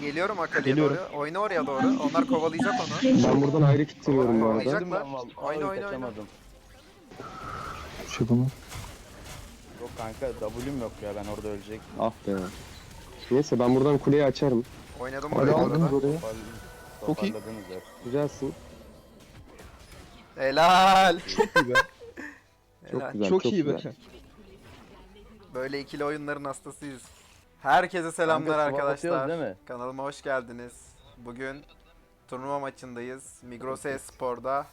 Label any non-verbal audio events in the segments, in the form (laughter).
Geliyorum Akali'ye Geliyorum. doğru. Oyna oraya doğru. Onlar kovalayacak onu. Ben buradan ayrı kitleniyorum bu arada. Vallahi. Oyna, oyna, oyna. kaçamadım. Şu bunu. Yok kanka W'm yok ya ben orada ölecek. Ah be. Neyse ben buradan kuleyi açarım. Oynadım Hadi buraya bu aldınız arada. oraya. Toparl- Çok iyi. Toparladınız. Güzelsin. Helal. Çok iyi be. (laughs) Çok Helal. güzel. Çok, çok iyi güzel. be. Böyle ikili oyunların hastasıyız. Herkese selamlar Kanka, arkadaşlar. değil mi? Kanalıma hoş geldiniz. Bugün turnuva maçındayız. Migros Espor'da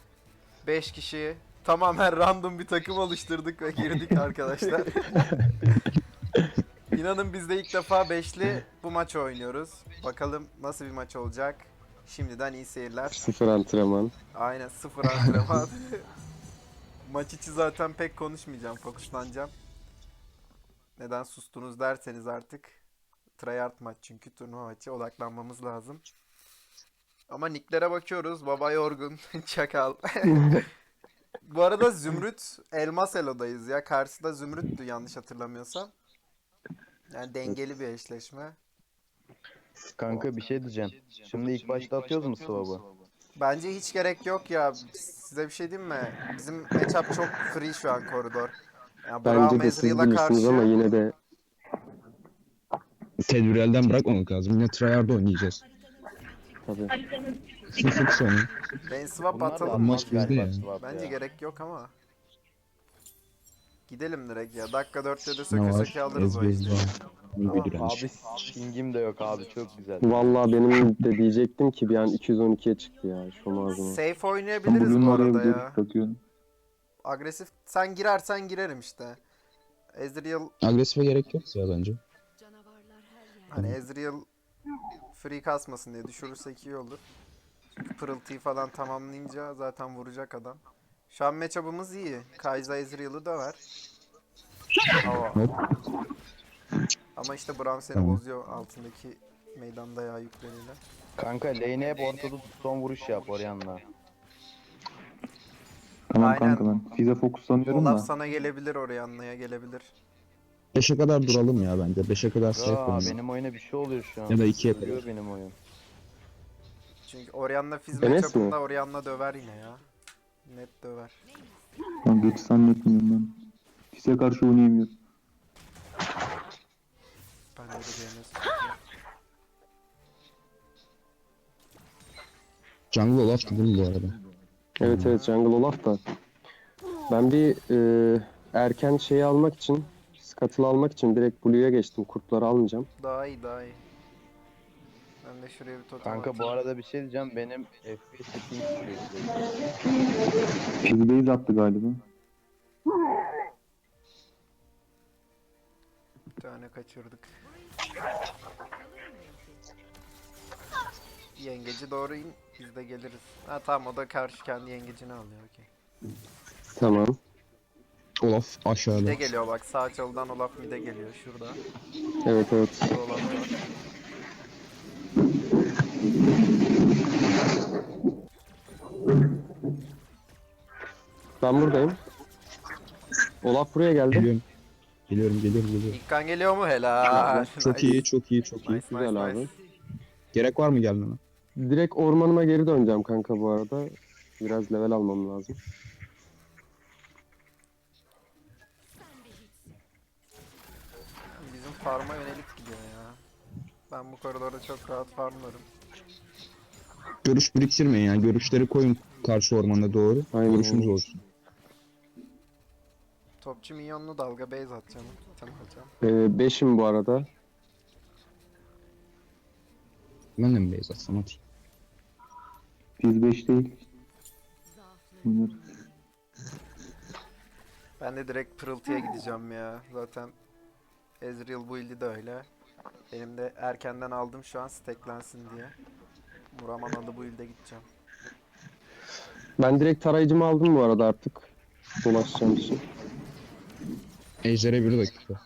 5 kişi tamamen random bir takım oluşturduk ve girdik (laughs) arkadaşlar. İnanın biz de ilk defa beşli bu maçı oynuyoruz. Bakalım nasıl bir maç olacak. Şimdiden iyi seyirler. Sıfır antrenman. Aynen sıfır antrenman. (laughs) Maç içi zaten pek konuşmayacağım, fokuslanacağım. Neden sustunuz derseniz artık. Tryhard maç çünkü turnuva maçı odaklanmamız lazım. Ama nicklere bakıyoruz. Baba Yorgun, (laughs) Çakal. (laughs) Bu arada Zümrüt Elmas Elo'dayız ya. Karşısında Zümrüt'tü yanlış hatırlamıyorsam. Yani dengeli bir eşleşme. Kanka bir şey diyeceğim. Şimdi ilk başta atıyoruz mu swap'ı? Bence hiç gerek yok ya. Size bir şey diyeyim mi? Bizim matchup çok free şu an koridor. Ya Bence de siz bilirsiniz ama yine de Tedbiri elden bırakmamak lazım. Yine tryhard oynayacağız. tabii. Full focus oynayın. ben swap atalım. maç galiba bizde ya. Bence ya. gerek yok ama. Gidelim direkt ya. Dakika 4'te de söke söke alırız o Ez bez işi. var. Bir direnç. Abi pingim de yok abi çok güzel. Vallahi benim de diyecektim ki bir an 212'ye çıktı ya. Şu ağzıma. Safe oynayabiliriz bu arada ya. bakıyorum. Agresif sen girersen girerim işte. Ezreal Agresife gerek yok ya bence. hani Ezreal free kasmasın diye düşürürsek iyi olur. Çünkü pırıltıyı falan tamamlayınca zaten vuracak adam. Şu an matchup'ımız iyi. Kai'Sa Ezreal'ı döver. Ama, Hop. ama işte Braum seni Tamam. bozuyor altındaki meydan dayağı yükleriyle. Kanka lane'e hep ortada son vuruş yap Orianna. Tamam Aynen. kanka ben Fize fokuslanıyorum Olaf da. sana gelebilir oraya anlaya gelebilir. 5'e kadar duralım ya bence. 5'e kadar safe Aa, benim oyuna bir şey oluyor şu an. Ya da ikiye kadar. benim oyun. Çünkü Orianna Fizz Enes mi? matchup'ında döver yine ya. Net döver. Ben geç zannetmiyorum ben. Fize karşı oynayamıyorum. Ben de Enes. Jungle Olaf gibi bu arada. Evet evet Jungle Olaf da. Ben bir e, erken şeyi almak için, Scuttle'ı almak için direkt Blue'ya geçtim. Kurtları almayacağım. Daha iyi daha iyi. Ben de şuraya bir totem Kanka bu atayım. arada bir şey diyeceğim benim FPS ping düşüyor. Fize base attı galiba. Bir tane kaçırdık. Yengeci doğru in. Biz de geliriz. Ha tamam o da karşı kendi yengecini alıyor okey. Tamam. Olaf aşağıda. Mide geliyor bak sağ çalıdan Olaf mide geliyor şurada. Evet evet. Şurada Olaf var. Ben buradayım. Olaf buraya geldi. Geliyorum. Geliyorum geliyorum geliyorum. İlkan geliyor mu? Helal. Çok iyi çok iyi çok iyi. Nice, Güzel nice, abi. nice. Gerek var mı gelmeme? Direkt ormanıma geri döneceğim kanka bu arada. Biraz level almam lazım. Bizim farma yönelik gidiyor ya. Ben bu koridorda çok rahat farmlarım. Görüş biriktirmeyin yani. Görüşleri koyun karşı ormana doğru. Aynen, Görüşünüz aynen. olsun. Topçu minyonlu dalga base atacağım. Tam alacağım. Ee, beşim bu arada. Ben de mi base atsam atayım. Fiz 5 değil. Bunlar. Ben de direkt pırıltıya gideceğim ya. Zaten Ezreal build'i de öyle. Benim de erkenden aldım şu an stacklensin diye. Muramanalı build'e gideceğim. Ben direkt tarayıcımı aldım bu arada artık. Dolaşacağım için. Ejder'e bir dakika.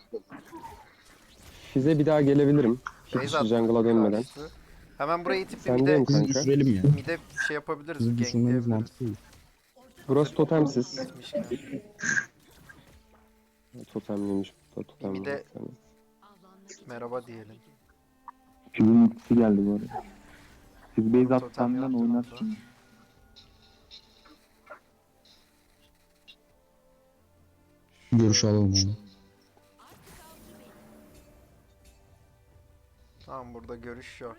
Size bir daha gelebilirim. Hiç attım jungle'a dönmeden. karşısı. Hemen burayı itip bir Sen mide, de mi? Hızlı Kanka. düşürelim ya. mide şey yapabiliriz. Hızlı düşürmemiz Gankleyebiliriz. mantıklı. Burası totemsiz. Gitmişken. Totemliymiş. Bu da totem Bir de- var. Merhaba diyelim. Q'nun ultisi geldi bu arada. Siz base Totem oynarsınız. Görüş alalım onu. Tamam burada görüş yok.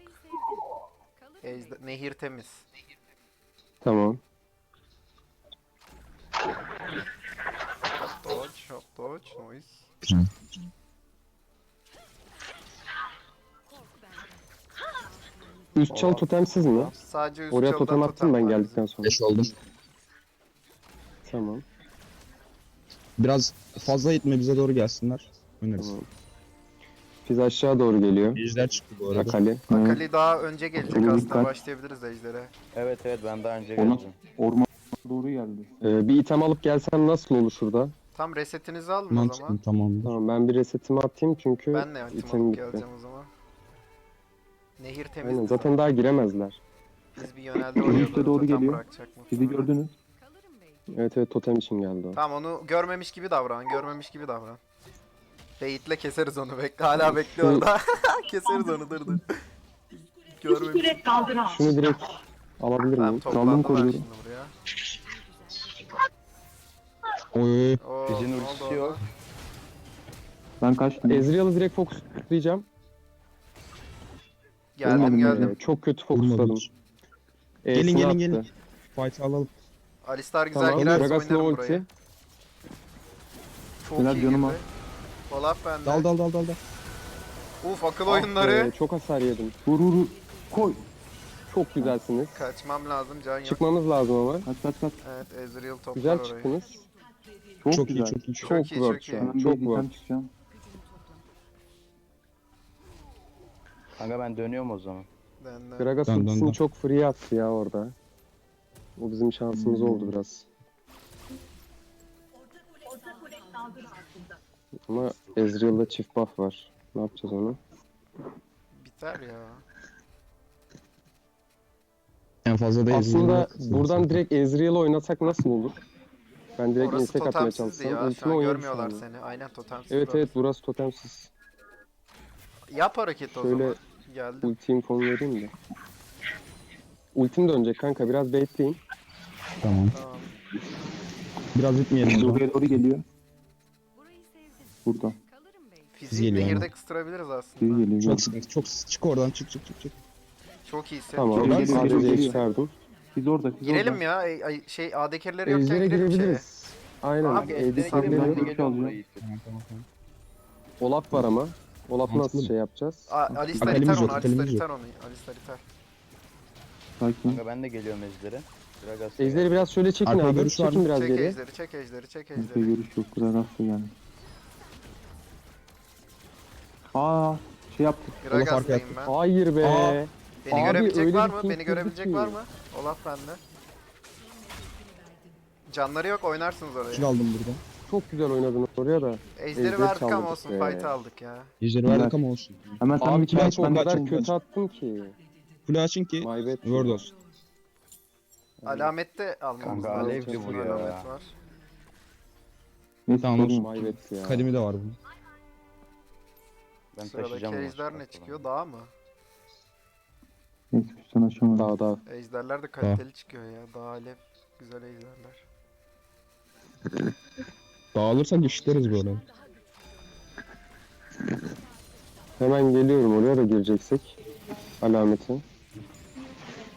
Ejder, nehir temiz. Tamam. Dodge, hop dodge, noise. Üst çal totemsiz mi? Sadece üst Oraya çalıda totem attım ben var geldikten sonra. 5 oldum. Tamam. Biraz fazla itme bize doğru gelsinler. Oynarız. Tamam. Biz aşağı doğru geliyor. Ejder çıktı bu arada. Akali. Bizim. Akali daha önce gelecek Ona aslında dikkat. başlayabiliriz ejdere. Evet evet ben daha önce Ona- geldim. Ormana doğru geldi. Ee, bir item alıp gelsem nasıl olur şurada? Tam resetinizi alın o zaman. tamamdır. Tamam ben bir resetimi atayım çünkü Ben de item item alıp gitti. geleceğim o zaman. Nehir temiz. Aynen zaten daha giremezler. Biz bir yönelde oynuyorlar. doğru totem geliyor. bırakacak Sizi muhtemelen. gördünüz. Evet evet totem için geldi o. Tamam onu görmemiş gibi davran. Görmemiş gibi davran. Beyitle keseriz onu. Bekle hala bekliyor orada. (laughs) keseriz onu dur dur. Görmemiş. Süre kaldıran. Şunu direkt alabilir Tamam miyim? toplandılar şimdi buraya. Oy. Oo, ne oldu ultisi orada? yok. Ben kaçtım. Ezreal'ı direkt fokuslayacağım. Geldim Olmadı mı? geldim. Ee, çok kötü fokusladım. hiç. E'sini Gelin gelin attı. gelin. Fight alalım. Alistar güzel Tamam. girerse Gragas'la oynarım ulti. burayı. Çok Helal iyi girdi. Olaf bende. Dal dal dal dal dal. Uf akıl Ah be, oyunları. çok hasar yedim. Vur vur vur. Koy. Çok güzelsiniz. Kaçmam lazım can yok. Çıkmamız lazım ama. Kaç kaç kaç. Evet Ezreal toplar Güzel orayı. çıktınız. Çok, Çok iyi güzel. çok iyi. Çok, Çok iyi, work çok şu iyi. an. Ben Çok bir work. çıkacağım. Kanka ben dönüyorum o zaman. Ben de. Gragas Dön, dön, ultisini dön. çok free attı ya orada. O bizim şansımız Hmm. oldu biraz. Ama Ezreal'da çift buff var. Ne yapacağız onu? Biter ya. En fazla da Aslında Ezreal'ı- buradan direkt Ezreal'ı oynasak nasıl olur? Ben direkt Orası insek atmaya totemsizdi çalışsam. ya. Şu Ultimi an oynarım görmüyorlar şu anda. seni. Aynen totemsiz. Evet burası. evet burası totemsiz. Yap hareket o Şöyle zaman. Geldim. ulti infonu vereyim de. Ultim dönecek kanka biraz bekleyin. Tamam. Tamam. Biraz itmeyelim. o zaman. Buraya doğru geliyor. Burada. Fiziği geliyor nehirde ama. kıstırabiliriz aslında. geliyor. Çok sıkıntı. Çok çık oradan çık çık çık çık. Çok iyisin. Tamam. Geliyor, geliyor, geliyor, geliyor. çıkardım. Siz orada. Siz Girelim orada. ya. Ay, ay, şey AD carry'leri yokken Ejder'e girelim şeye. girebiliriz. Aynen. Abi, Ejder'e ben de geliyorum. Tamam tamam tamam. Olaf var ama. Mantıklı. nasıl şey yapacağız? A- Alistar Akalimiz iter yok, onu. Alistar akalimiz iter onu. Alistar iter. Sakin. Kanka ben de geliyorum Ejder'e. Gragas. Ejderi biraz şöyle çekin Arka abi. görüş var Çekin mı? biraz Çek geriye. ejderi, çek ejderi, çek Kimse ejderi. görüş yok. Gragas'la yani. Aa şey yaptık. Olaf arkaya Gragas'tayım ben. Hayır be. Aa. Beni Abi, görebilecek öyle var bir mı? Beni görebilecek girdi var ki. mı? Olaf bende. Canları yok oynarsınız Kill oraya. aldım buradan. Çok güzel oynadın oraya da. Ejderi Ejder verdik ama olsun be. fight aldık ya. Ejderi verdik ama olsun. Hemen sen Abi bir ben tane çok ben de kadar kötü attım ki. Kule açın ki My bad. word olsun. Alamette almamız Kanka lazım. çünkü bu ya. alamet var. Neyse Tamam, sorun. My bad ya. Kadimi de var bunun. Ben Sıradaki taşıyacağım. bunu. ejder ne çıkıyor? Dağ mı? Neyse üstten aşamadım. Daha daha. Ejderler de kaliteli çıkıyor ya. Dağ alev. Güzel ejderler. (laughs) Dağılırsak işleriz böyle. Hemen geliyorum oraya da gireceksek. Alameti.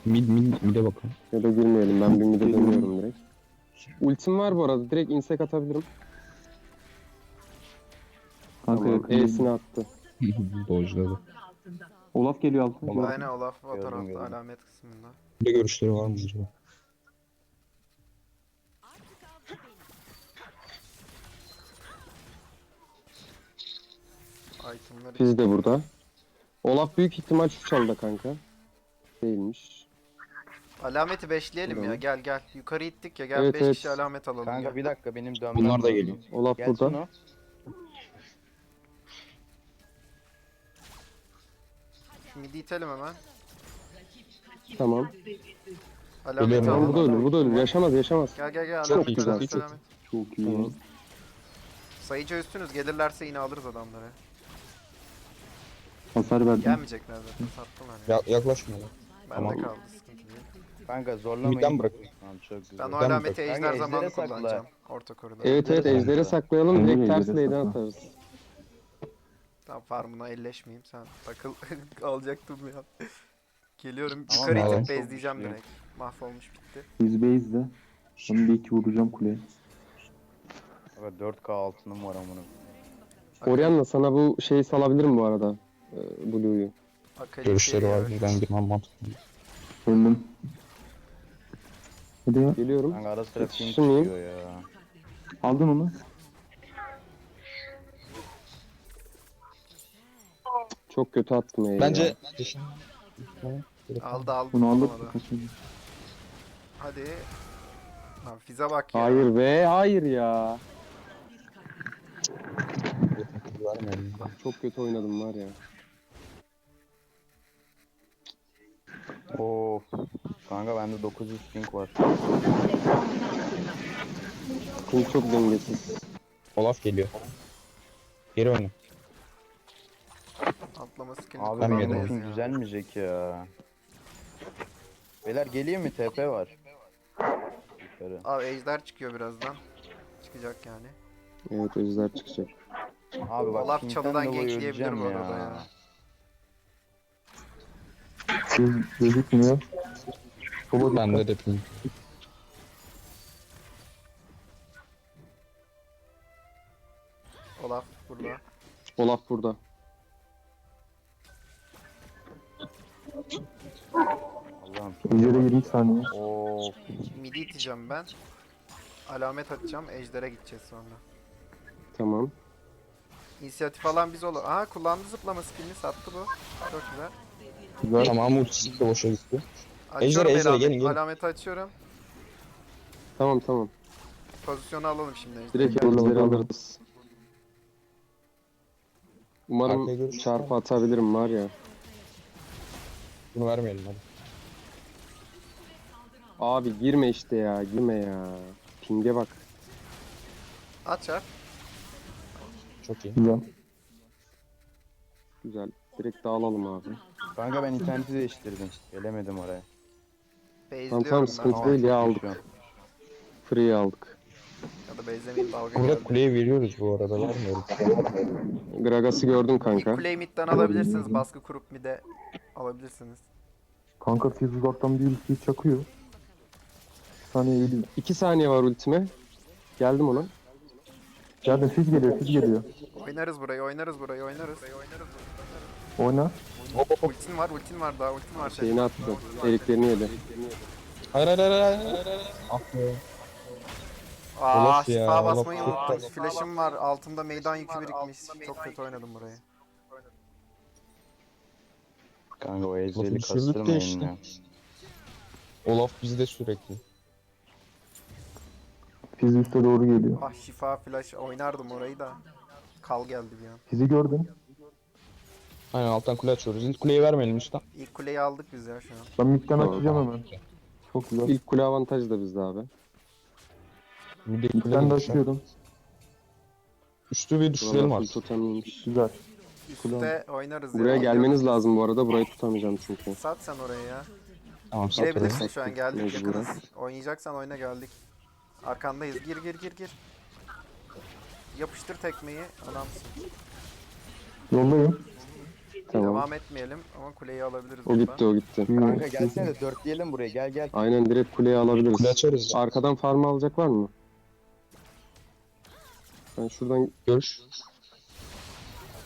Mid mid mid'e bakalım. Ya da girmeyelim ben bir mide dönüyorum direkt. Ultim var bu arada direkt insek atabilirim. Kanka Tamam. yakın. E'sini attı. Dodge'ladı. Olaf geliyor altına. Olaf. Aynen Olaf o tarafta gördüm. alamet kısmında. Bir de görüşleri var mı acaba? Itemları Biz de burada. Olaf büyük ihtimal şu çalda kanka. Değilmiş. Alameti beşleyelim ya. Gel gel. Yukarı ittik ya. Gel Evet, 5 evet. kişi alamet alalım. Kanka gel. bir dakika benim dönmem Bunlar da lazım. geliyor. Olaf Gel burada. Suno. Midi itelim hemen. Tamam. Alamet. Tamam bu da alalım. ölür bu da ölür. Yaşamaz yaşamaz. Gel gel gel. Çok Alamet güzel, alamet çok alamet. Çok iyi. Tamam. Sayıca üstünüz. Gelirlerse yine alırız adamları. Hasar verdim. Gelmeyecekler zaten sattılar ya. Ya, yaklaşma lan. Bende tamam. kaldı sıkıntı değil. Kanka zorlamayın. Midden bırakın. Tamam çok güzel. Ben o Ben alameti ejder zamanı sakla. kullanacağım. Orta koridor. Evet evet Ejderi ejderi sakla. saklayalım direkt ters sakla. atarız. Tam farmına elleşmeyeyim sen takıl (laughs) alacaktım ya. Geliyorum Tamam, yukarı tamam. itip bezleyeceğim Çok direkt. Mahvolmuş bitti. Biz base'de. Ben bir iki vuracağım kuleye. Kanka 4K altınım var amına. Orianna sana bu şeyi salabilirim bu arada. Ee, Blue'yu. Akali Görüşleri var. geliyor. Ben girmem mantıklı. Öldüm. Hadi ya. Geliyorum. Kanka ara sıra ping Yetiştirmeyeyim. çıkıyor ya. Aldın onu. Çok kötü ya. Bence Aldı aldı. Bunu aldık. tutamadı. Hadi. Lan Fize bak ya. Hayır be hayır ya. Çok kötü oynadım var ya. Of. Kanka bende 900 ping var. Çünkü çok dengesiz. Olaf geliyor. Geri oyna. Atlama skillini Abi Ben benim kullanmayız ping ya. düzelmeyecek ya. Beyler geleyim mi? TP var. Yukarı. Abi ejder çıkıyor birazdan. Çıkacak yani. Evet ejder çıkacak. Abi bak Olaf pingden çalıdan dolayı geçleyebilir öleceğim bu arada ya. Göz, gözükmüyor. Sola dikkat. Bende de ping. Olaf burada. Olaf burada. Ejder'e 20 saniye. Of. Midi iteceğim ben. Alamet atacağım. Ejder'e gideceğiz sonra. Tamam. İnisiyatif alan biz olur. Aha kullandı zıplama skillini sattı bu. Çok güzel. Güzel. Tamam ultisi de boşa gitti. Açıyorum Ejder'e, alamet- gelin, gelin. Alameti açıyorum. Tamam tamam. Pozisyonu alalım şimdi Ejder'e. Direkt ejderi doğru. alırız. Umarım Arkaya görüş- çarpı atabilirim var ya. Bunu vermeyelim hadi. Abi girme işte ya girme ya. Ping'e bak. At çarp. Çok iyi. Güzel. Güzel. Direkt dağılalım abi. Kanka ben interneti değiştirdim. Gelemedim oraya. Tamam, ben. sıkıntı Ama değil ya, aldık. Free'yi aldık. Ya da base'lemeyeyim dalga Burada kuleye veriyoruz bu arada vermiyoruz. Gragas'ı gördün İlk kanka. kuleyi midden alabilirsiniz. Baskı kurup mid'e alabilirsiniz. Kanka Fizz uzaktan bir ultiyi çakıyor. Saniye eğiliyor. 2 saniye var ultime. Geldim ona. Geldim Fizz geliyor Fizz geliyor. Oynarız burayı, oynarız burayı, oynarız. oynarız. Oyna. Hop hop hop. Ultin var, ultin var daha, ultin var. Şeyini attı. Eriklerini yedi. Hayır hayır hayır hayır. hayır. Ah be. Aa, Olaf ya, şifa Olaf basmayı çok unuttum. kötü. Flash'ım var, altımda meydan yükü birikmiş. Çok kötü oynadım burayı. Kanka o ejderi Lafı düşürdük de kastırmayın işte. ya. Olaf bizde sürekli. Fizz üste doğru geliyor. Ah şifa flash oynardım orayı da. Kal geldi bir an. Fizz'i gördün. Aynen alttan kule açıyoruz. İlk kuleyi vermeyelim üstten. İlk kuleyi aldık biz ya şu an. Ben midden Tamam, açacağım hemen. Çok güzel. İlk kule avantajı da bizde abi. Kule Midden de düşer. açıyorum. Üstü bir düşürelim artık. totemliymiş. Güzel. Üste oynarız ya. Buraya gelmeniz lazım bu arada. Burayı tutamayacağım çünkü. Sat sen orayı ya. Tamam satarız. Girebilirsin şu an geldik Mecburen. yakınız. Oynayacaksan oyna geldik. Arkandayız. Gir gir gir gir. Yapıştır tekmeyi. Adamsın. Yoldayım. Tamam. Devam etmeyelim ama kuleyi alabiliriz O buradan. gitti o gitti. Kanka gelsene de dörtleyelim buraya gel gel. Aynen direkt kuleyi Kule alabiliriz. açarız. ya. Arkadan farm alacak var mı? Ben şuradan Görüş.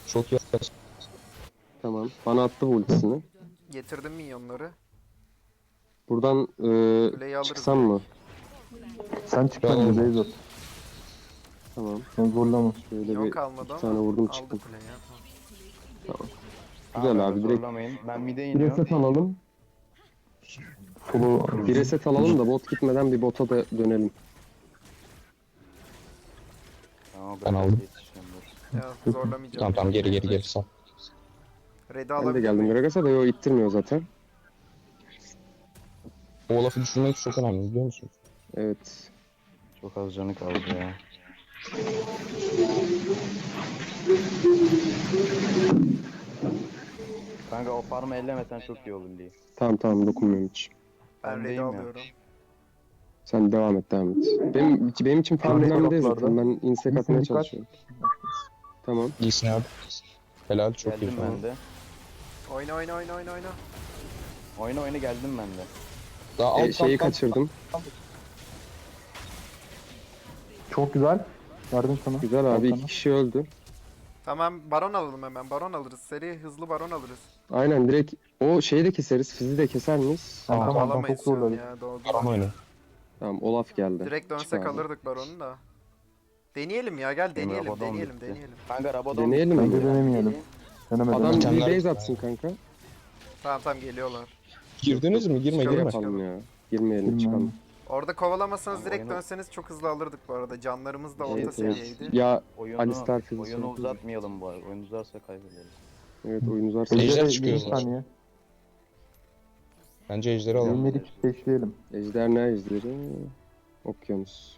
Çok iyi. tamam. Bana attı bu ultisini. Getirdim minyonları. Buradan Kuleyi e, alırız. çıksam mı? Sen çık Ben bence olmam. Beyzat. Tamam. Sen zorlama. Şöyle Minyon bir kalmadı iki ama tane vurdum aldı çıktım. kuleyi ya. Güzel abi, direkt- Zorlamayın. Ben mid'e Bir iniyorum. reset alalım. Solo Bir reset alalım da bot gitmeden bir bota da dönelim. Tamam, Ben ben aldım. Ya zorlamayacağım. Tamam tamam geri geri geri sal. Red'i Ben de alabilir geldim miyim? Gragas'a da yo ittirmiyor zaten. O Olaf'ı düşürmek çok önemli biliyor musun? Evet. Çok az canı kaldı ya. Kanka o farmı ellemesen çok iyi olur diye. Tamam tamam dokunmuyorum hiç. Ben Ben ready deyim ya. alıyorum. Sen devam et devam et. Benim, benim için farm Kanka önemli değil zaten. Ben insek atmaya çalışıyorum. Tamam. İyisin abi. Helal çok iyi geldim falan. ben de. Oyna oyna oyna oyna oyna. Oyna oyna geldim ben de. Daha Ee, alt, şeyi alt, alt. kaçırdım. Çok güzel. Verdim sana. Güzel abi Volkan'a. iki kişi öldü. Tamam baron alalım hemen. Baron alırız. Seri hızlı baron alırız. Aynen direkt o şeyi de keseriz. Fizi de keser miyiz? Tamam Tamam, tamam alamayız çok şu an zorladı. ya. Doğru. Baron oyunu. Tamam Olaf geldi. Direkt Çık dönsek abi. alırdık baronu da. Deneyelim ya gel deneyelim Rabadon deneyelim bitti. deneyelim. Kanka Rabadon Deneyelim mi? Bence denemeyelim. Denemedim. Adam bir Mükemmel. base atsın kanka. Tamam tamam geliyorlar. Girdiniz mi? Girme Çıkalım, girme. Yapalım ya. Girmeyelim Bilmiyorum. çıkalım. Orada kovalamasanız direkt Oyunu- dönseniz çok hızlı alırdık bu arada. Canlarımız da orta Evet, evet. seviyeydi. Ya oyunu, Alistar Fizz'i oyunu yapıyor. uzatmayalım bu arada. Oyun uzarsa kaybederiz. evet oyunuz varsa Ejder Ejder'e çıkıyor 20 zaten. saniye. Bence ejderi alalım. Ölmedik beşleyelim. Ejder ne ejderi? Okyanus.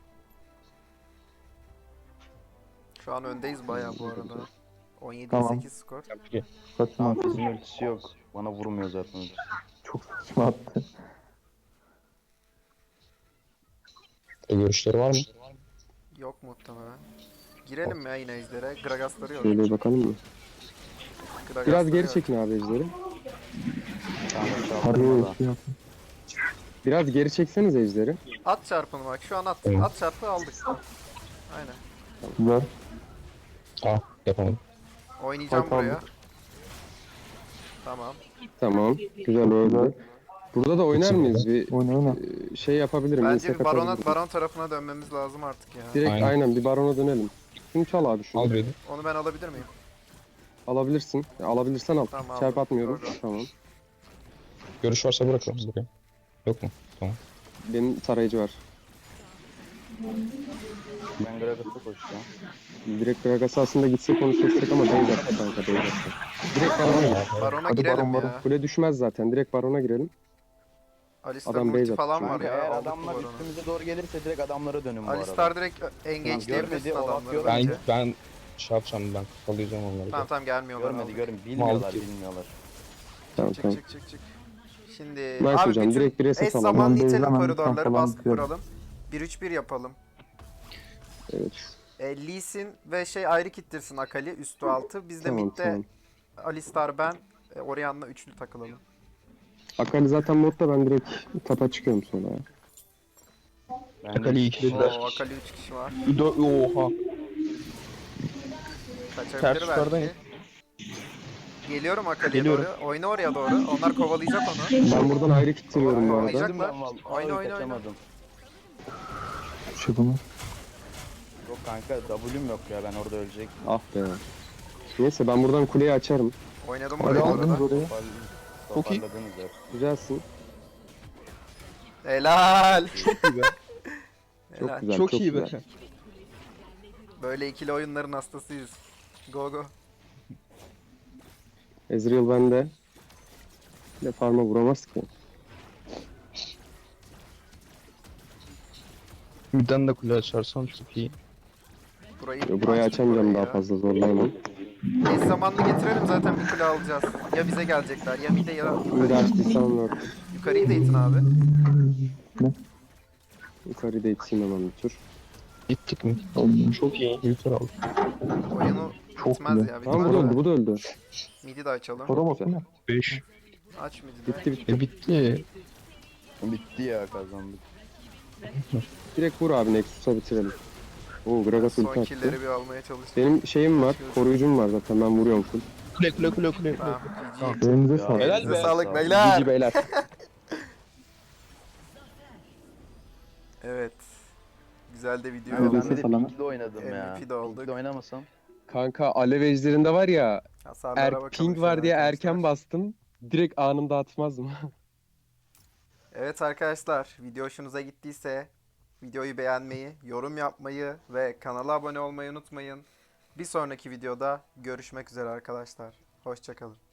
Şu an öndeyiz bayağı bu arada. 17 Tamam. 8 skor. Saçma bizim ultisi yok. Bana vurmuyor zaten. Çok saçma attı. E, görüşleri var mı? Yok muhtemelen. Girelim ya yine ejdere. Gragasları yok. Şöyle bakalım mı? Gragasları Biraz geri yok. çekin abi şey yapın. Biraz geri çekseniz ejderi. At çarpını bak şu an at. Evet. At çarpı aldık. Aynen. Güzel. Ah yapamadım. Oynayacağım Tamam. buraya. Tamam. Tamam. Güzel öldü. Burada da oynar mıyız? Bir Oyna oyna. e, şey yapabilirim. Bence insek bir barona, atabilirim. baron tarafına dönmemiz lazım artık ya. Direkt Aynen. aynen. bir barona dönelim. Şunu çal abi şunu. Al beni. Onu ben alabilir miyim? Alabilirsin. Ya, alabilirsen al. Tamam, Çarp aldım. atmıyorum. Doğru. Tamam. Görüş varsa bırakalım buraya. Yok mu? Benim tarayıcı var. Ben Gragas'a koşacağım. Direkt Gragas aslında gitsek onu kessek ama base attı kanka base attı. Direkt barona. Barona Hadi girelim baron, ya. baron. Kule düşmez zaten. Direkt barona girelim. Alistar Adam multi base falan var ya. eğer aldık bu adamlar baronu. üstümüze doğru gelirse direkt adamlara dönün bu arada. Alistar direkt engageleyebilirsin görmedi, Olaf adamları. Ben bence. ben şey yapacağım ben kafalayacağım onları. Tamam tamam gelmiyorlar. Görmedi aldık. görmedi. Bilmiyorlar Aldık. bilmiyorlar. Tamam Çık tamam. çık çık çık. Şimdi Nice abi hocam. bütün Direkt bir eş reset alalım. zamanlı Ben itelim Beyza, ben koridorları falan baskı bitiyorum. kuralım. 1-3-1 yapalım. Evet. E, Lee Sin ve şey ayrı kittirsin Akali üstü altı. Biz de Tamam midde tamam. Alistar ben e, Orianna üçlü takılalım. Akali zaten modda ben direkt tapa çıkıyorum sonra ya. Ben Akali ikili Oo Akali 3 kişi var. Oha. Kaçabilir Ters belki. Geliyorum Akali'ye Geliyorum. doğru. Oyna oraya doğru. Onlar kovalayacak onu. Ben buradan ayrı kittiriyorum bu arada. Oynayacak. Dedim ben vallahi. Oyna, oyna, oyna. kaçamadım. Şu bunu. Yok kanka W'm yok ya ben orada ölecek. Ah be. Neyse ben buradan kuleyi açarım. Oynadım Hadi buraya aldınız orada. oraya. Çok iyi. Güzelsin. Helal. Çok iyi be. (laughs) Çok Helal. güzel. Çok, iyi güzel. be. Böyle ikili oyunların hastasıyız. Go go. Ezreal bende. De farma vuramaz ki. Birden de kule açarsan çok iyi. Burayı, Yo, Burayı açamayacağım daha fazla zorlayamam. (laughs) Eş zamanlı getirelim zaten bir kule alacağız. Ya bize gelecekler ya mide ya word. Yukarıyı da itin abi. Yukarıda iteyim hemen bir tur. Gittik mi? Oldu. Çok iyi. Yukarı aldık. Oyunu Çok bitmez güzel. ya. Tamam bu da Bitmez. öldü bu da öldü. Midi de açalım. Soramasın ya. 5. Aç midi de. Bitti bitti. E bitti. Bitti ya kazandık. Direkt vur abi Nexus'a bitirelim. Oo Gragas ulti Son attı. killleri bir almaya çalıştık. Benim şeyim var, koruyucum var zaten ben vuruyorum full. Kule kule kule kule. Tamam. Tamam. GG. Elinize sağlık. Helal Size be. sağlık beyler. GG beyler. (laughs) Evet. Güzel de video oldu. Ben bir de Salama. Pink'de oynadım ya. MVP de olduk. Pink'de oynamasam. Kanka Alev Ejder'inde var ya, Hasarlara er, bakalım ping var diye arkadaşlar. erken bastım. Direkt anında atmazdım. (laughs) Evet arkadaşlar video hoşunuza gittiyse videoyu beğenmeyi, yorum yapmayı ve kanala abone olmayı unutmayın. Bir sonraki videoda görüşmek üzere arkadaşlar. Hoşçakalın.